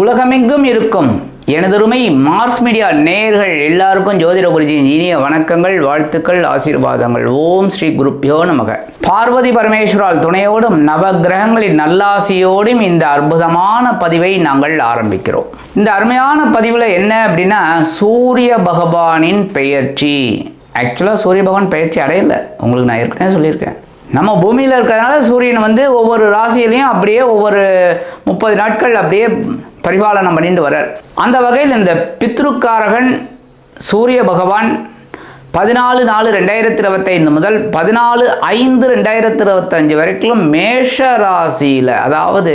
உலகமெங்கும் இருக்கும். எனதருமை மார்ஸ் மீடியா நேயர்கள் எல்லாருக்கும் ஜோதிட குருஜியின் இனிய வணக்கங்கள் வாழ்த்துக்கள் ஆசீர்வாதங்கள். ஓம் ஸ்ரீ குருப்யோ நமக. பார்வதி பரமேஸ்வரால் துணையோடும் நவகிரகங்களின் நல்லாசியோடும் இந்த அற்புதமான பதிவை நாங்கள் ஆரம்பிக்கிறோம். இந்த அருமையான பதிவில் என்ன அப்படின்னா சூரிய பகவானின் பெயர்ச்சி. ஆக்சுவலாக சூரிய பகவான் பெயர்ச்சி அடையலை. உங்களுக்கு நான் ஏற்கனவே சொல்லியிருக்கேன். நம்ம பூமியில் இருக்கிறதுனால சூரியன் வந்து ஒவ்வொரு ராசியிலையும் அப்படியே ஒவ்வொரு முப்பது நாட்கள் அப்படியே பரிபாலனம் பண்ணிட்டு வர்றார். அந்த வகையில் இந்த பித்ருக்காரகன் சூரிய பகவான் பதினாலு நாலு ரெண்டாயிரத்தி இருபத்தைந்து முதல் பதினாலு ஐந்து ரெண்டாயிரத்தி இருபத்தஞ்சு வரைக்கும் மேஷ ராசியில் அதாவது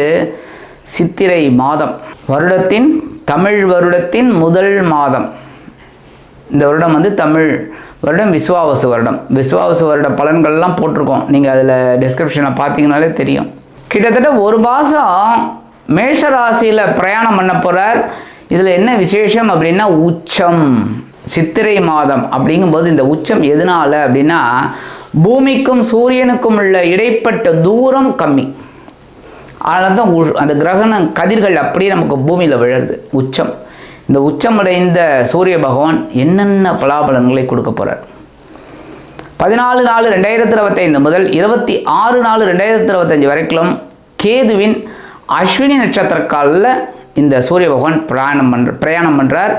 சித்திரை மாதம் வருடத்தின் தமிழ் வருடத்தின் முதல் மாதம். இந்த வருடம் வந்து தமிழ் வருடம் விஸ்வாவசு வருடம். விஸ்வாவசு வருட பலன்கள்லாம் போட்டிருக்கோம். நீங்கள் அதில் டிஸ்கிரிப்ஷனில் பார்த்தீங்கனாலே தெரியும். கிட்டத்தட்ட ஒரு மாதம் மேஷ ராசியில் பிரயாணம் பண்ண போகிறார் இதில் என்ன விசேஷம் அப்படின்னா உச்சம் சித்திரை மாதம் அப்படிங்கும்போது இந்த உச்சம் எதனால அப்படின்னா பூமிக்கும் சூரியனுக்கும் உள்ள இடைப்பட்ட தூரம் கம்மி. அதனால தான் உ- அந்த கிரகண கதிர்கள் அப்படியே நமக்கு பூமியில் விழுறது. உச்சம். இந்த உச்சமடைந்த சூரிய பகவான் என்னென்ன பலாபலன்களை கொடுக்க போகிறார் பதினாலு நாலு ரெண்டாயிரத்தி இருபத்தைந்து முதல் இருபத்தி ஆறு நாலு ரெண்டாயிரத்தி இருபத்தஞ்சு வரைக்கும் கேதுவின் அஸ்வினி நட்சத்திர காலில் இந்த சூரிய பகவான் பிரயாணம் பண்ற பிரயாணம் பண்ணுறார்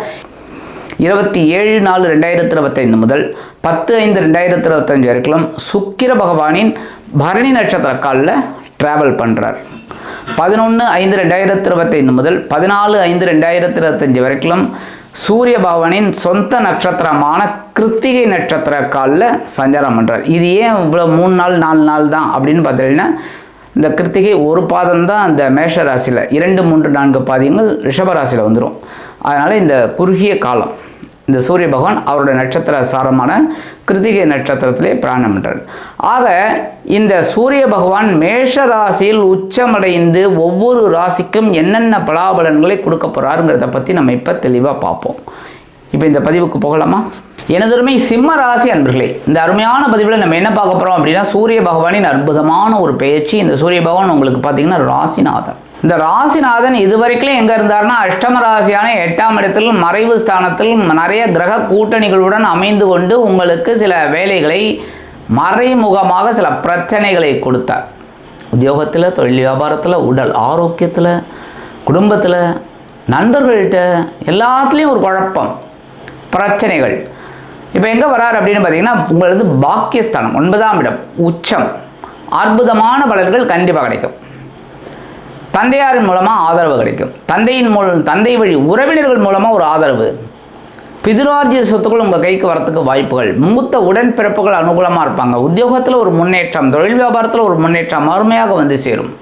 இருபத்தி ஏழு நாலு ரெண்டாயிரத்தி இருபத்தைந்து முதல் பத்து ஐந்து ரெண்டாயிரத்தி இருபத்தஞ்சு வரைக்கும் சுக்கிர பகவானின் பரணி நட்சத்திர காலில் ட்ராவல் பண்ணுறார் பதினொன்று ஐந்து ரெண்டாயிரத்தி இருபத்தைந்து முதல் பதினாலு ஐந்து ரெண்டாயிரத்தி இருபத்தஞ்சு வரைக்கும் சூரிய பகவானின் சொந்த நட்சத்திரமான கிருத்திகை நட்சத்திர காலில் சஞ்சாரம் பண்ணுறார் இது ஏன் இவ்வளோ மூணு நாள் நாலு நாள் தான் அப்படின்னு பார்த்தீங்கன்னா இந்த கிருத்திகை ஒரு பாதம் தான் அந்த மேஷ ராசியில் இரண்டு மூன்று நான்கு பாதியங்கள் ரிஷப ராசியில் வந்துடும் அதனால் இந்த குறுகிய காலம் இந்த சூரிய பகவான் அவருடைய நட்சத்திர சாரமான கிருத்திகை நட்சத்திரத்திலே பிராணம் பண்றார் ஆக இந்த சூரிய பகவான் மேஷ ராசியில் உச்சமடைந்து ஒவ்வொரு ராசிக்கும் என்னென்ன பலாபலன்களை கொடுக்க போகிறாருங்கிறத பற்றி நம்ம இப்போ தெளிவாக பார்ப்போம். இப்போ இந்த பதிவுக்கு போகலாமா? எனதுமே சிம்ம ராசி அன்பர்களே இந்த அருமையான பதிவில் நம்ம என்ன பார்க்க போகிறோம் அப்படின்னா சூரிய பகவானின் அற்புதமான ஒரு பெயர்ச்சி இந்த சூரிய பகவான் உங்களுக்கு பார்த்தீங்கன்னா ராசிநாதன். இந்த ராசிநாதன் இதுவரைக்கும் எங்கே இருந்தார்னா அஷ்டம ராசியான எட்டாம் இடத்தில் மறைவு ஸ்தானத்தில் நிறைய கிரக கூட்டணிகளுடன் அமைந்து கொண்டு உங்களுக்கு சில வேலைகளை மறைமுகமாக சில பிரச்சனைகளை கொடுத்தார். உத்தியோகத்தில் தொழில் வியாபாரத்தில் உடல் ஆரோக்கியத்தில் குடும்பத்தில் நண்பர்கள்ட்ட எல்லாத்துலேயும் ஒரு குழப்பம் பிரச்சனைகள். இப்போ எங்கே வரார் அப்படின்னு பார்த்தீங்கன்னா உங்களது பாக்கியஸ்தானம் ஒன்பதாம் இடம் உச்சம். அற்புதமான பலன்கள் கண்டிப்பாக கிடைக்கும். தந்தையாரின் மூலமாக ஆதரவு கிடைக்கும். தந்தையின் மூலம் தந்தை வழி உறவினர்கள் மூலமாக ஒரு ஆதரவு. பிதுரார்ஜிய சொத்துக்கள் உங்கள் கைக்கு வரத்துக்கு வாய்ப்புகள். மூத்த உடன்பிறப்புகள் அனுகூலமாக இருப்பாங்க. உத்தியோகத்தில் ஒரு முன்னேற்றம் தொழில் வியாபாரத்தில் ஒரு முன்னேற்றம் அருமையாக வந்து சேரும்.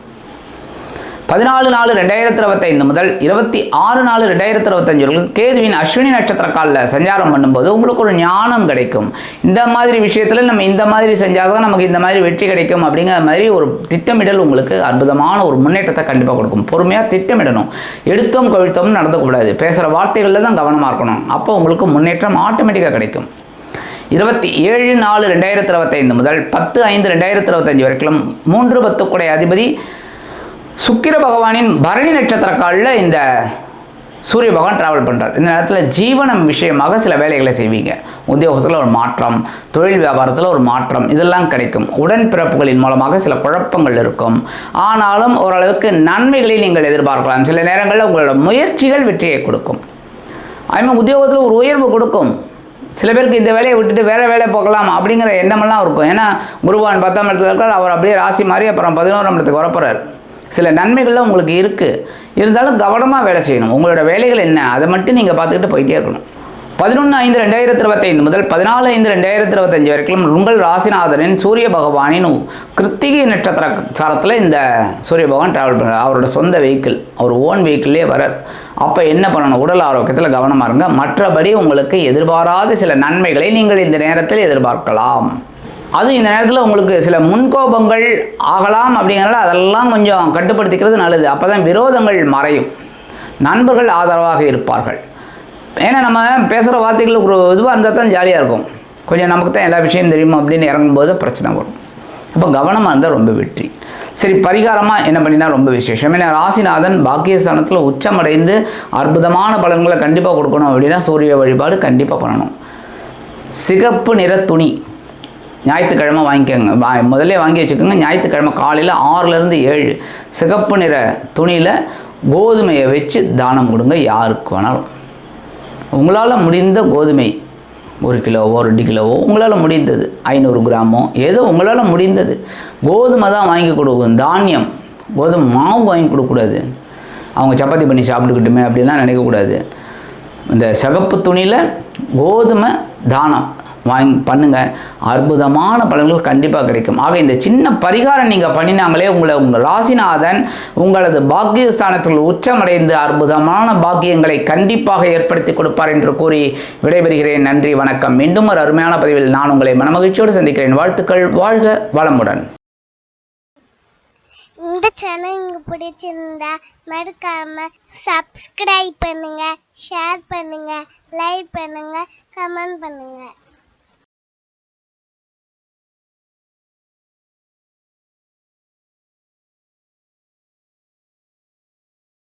பதினாலு நாலு ரெண்டாயிரத்தி இருபத்தைந்து முதல் இருபத்தி ஆறு நாலு ரெண்டாயிரத்தி இருபத்தஞ்சு வரைக்கும் கேதுவின் அஸ்வினி நட்சத்திர காலில் சஞ்சாரம் பண்ணும்போது உங்களுக்கு ஒரு ஞானம் கிடைக்கும். இந்த மாதிரி விஷயத்தில் நம்ம இந்த மாதிரி செஞ்சால் தான் நமக்கு இந்த மாதிரி வெற்றி கிடைக்கும் அப்படிங்கிற மாதிரி ஒரு திட்டமிடல் உங்களுக்கு அற்புதமான ஒரு முன்னேற்றத்தை கண்டிப்பாக கொடுக்கும். பொறுமையாக திட்டமிடணும். எடுத்தோம் கவிழ்த்தோம் நடந்துக்கூடாது பேசுகிற வார்த்தைகளில் தான் கவனமாக இருக்கணும். அப்போ உங்களுக்கு முன்னேற்றம் ஆட்டோமேட்டிக்காக கிடைக்கும். இருபத்தி ஏழு நாலு ரெண்டாயிரத்தி இருபத்தைந்து முதல் பத்து ஐந்து ரெண்டாயிரத்தி இருபத்தஞ்சு வரைக்கும் மூன்று பத்துக்குடைய அதிபதி சுக்கிர பகவானின் பரணி நட்சத்திர காலில் இந்த சூரிய பகவான் ட்ராவல் பண்ணுறார் இந்த நேரத்தில் ஜீவனம் விஷயமாக சில வேலைகளை செய்வீங்க. உத்தியோகத்தில் ஒரு மாற்றம் தொழில் வியாபாரத்தில் ஒரு மாற்றம் இதெல்லாம் கிடைக்கும். உடன்பிறப்புகளின் மூலமாக சில குழப்பங்கள் இருக்கும். ஆனாலும் ஓரளவுக்கு நன்மைகளை நீங்கள் எதிர்பார்க்கலாம். சில நேரங்களில் உங்களோட முயற்சிகள் வெற்றியை கொடுக்கும். அதுமாதிரி உத்தியோகத்தில் ஒரு உயர்வு கொடுக்கும். சில பேருக்கு இந்த வேலையை விட்டுட்டு வேறு வேலை போகலாம் அப்படிங்கிற எண்ணமெல்லாம் இருக்கும். ஏன்னா குருவான் பத்தாம் இடத்துல இருக்கார். அவர் அப்படியே ராசி மாறி அப்புறம் பதினோராம் இடத்துக்கு வரப்போகிறார் சில நன்மைகள்லாம் உங்களுக்கு இருக்குது இருந்தாலும் கவனமாக வேலை செய்யணும். உங்களோட வேலைகள் என்ன? அதை மட்டும் நீங்கள் பார்த்துக்கிட்டு போயிட்டே இருக்கணும். பதினொன்று ஐந்து ரெண்டாயிரத்தி இருபத்தைந்து முதல் பதினாலு ஐந்து ரெண்டாயிரத்தி இருபத்தஞ்சு வரைக்கும் உங்கள் ராசிநாதனின் சூரிய பகவானின் கிருத்திகை நட்சத்திர சாரத்தில் இந்த சூரிய பகவான் ட்ராவல் பண்ணுறார் அவரோட சொந்த வெஹிக்கிள் அவர் ஓன் வெஹிக்கிள்லேயே வரார் அப்போ என்ன பண்ணணும்? உடல் ஆரோக்கியத்தில் கவனமாக இருங்க. மற்றபடி உங்களுக்கு எதிர்பாராத சில நன்மைகளை நீங்கள் இந்த நேரத்தில் எதிர்பார்க்கலாம். அது இந்த நேரத்தில் உங்களுக்கு சில முன்கோபங்கள் ஆகலாம் அப்படிங்கிறனால அதெல்லாம் கொஞ்சம் கட்டுப்படுத்திக்கிறது நல்லது. அப்போ தான் விரோதங்கள் மறையும். நண்பர்கள் ஆதரவாக இருப்பார்கள். ஏன்னா நம்ம பேசுகிற வார்த்தைகள் ஒரு இதுவாக இருந்தால் தான் ஜாலியாக இருக்கும். கொஞ்சம் நமக்கு தான் எல்லா விஷயம் தெரியுமா அப்படின்னு இறங்கும்போது பிரச்சனை வரும். அப்போ கவனமாக இருந்தால் ரொம்ப வெற்றி. சரி பரிகாரமாக என்ன பண்ணினா ரொம்ப விசேஷம். ஏன்னா ராசிநாதன் பாக்கியஸ்தானத்தில் உச்சமடைந்து அற்புதமான பலன்களை கண்டிப்பாக கொடுக்கணும் அப்படின்னா சூரிய வழிபாடு கண்டிப்பாக பண்ணணும். சிகப்பு நிற துணி. ஞாயிற்றுக்கிழமை வாங்கிக்கோங்க. வா முதல்ல வாங்கி வச்சுக்கோங்க. ஞாயிற்றுக்கிழமை காலையில் ஆறுலேருந்து ஏழு. சிகப்பு நிற துணியில் கோதுமையை வச்சு தானம் கொடுங்க. யாருக்கு வேணாலும். உங்களால் முடிந்த கோதுமை ஒரு கிலோவோ ரெண்டு கிலோவோ உங்களால் முடிந்தது ஐநூறு கிராமோ ஏதோ உங்களால் முடிந்தது. கோதுமை தான் வாங்கி கொடுக்கும். தானியம். கோதுமை மாவு வாங்கி கொடுக்கக்கூடாது. அவங்க சப்பாத்தி பண்ணி சாப்பிட்டுக்கிட்டுமே அப்படிலாம் நினைக்கக்கூடாது. இந்த சிகப்பு துணியில் கோதுமை தானம். வாங் பண்ணுங்கள் அற்புதமான பலன்கள் கண்டிப்பாக கிடைக்கும். ஆக இந்த சின்ன பரிகாரம் நீங்கள் பண்ணினாங்களே உங்களை உங்கள் ராசிநாதன் உங்களது பாக்கியஸ்தானத்தில் உச்சமடைந்து அற்புதமான பாக்கியங்களை கண்டிப்பாக ஏற்படுத்தி கொடுப்பார் என்று கூறி விடைபெறுகிறேன். நன்றி வணக்கம். மீண்டும் ஒரு அருமையான பதிவில் நான் உங்களை மனமகிழ்ச்சியோடு சந்திக்கிறேன். வாழ்த்துக்கள் வாழ்க வளமுடன். இந்த சேனல் உங்களுக்கு பிடிச்சிருந்தா மறக்காம சப்ஸ்கிரைப் பண்ணுங்க ஷேர் பண்ணுங்க லைக் பண்ணுங்க கமெண்ட் பண்ணுங்க.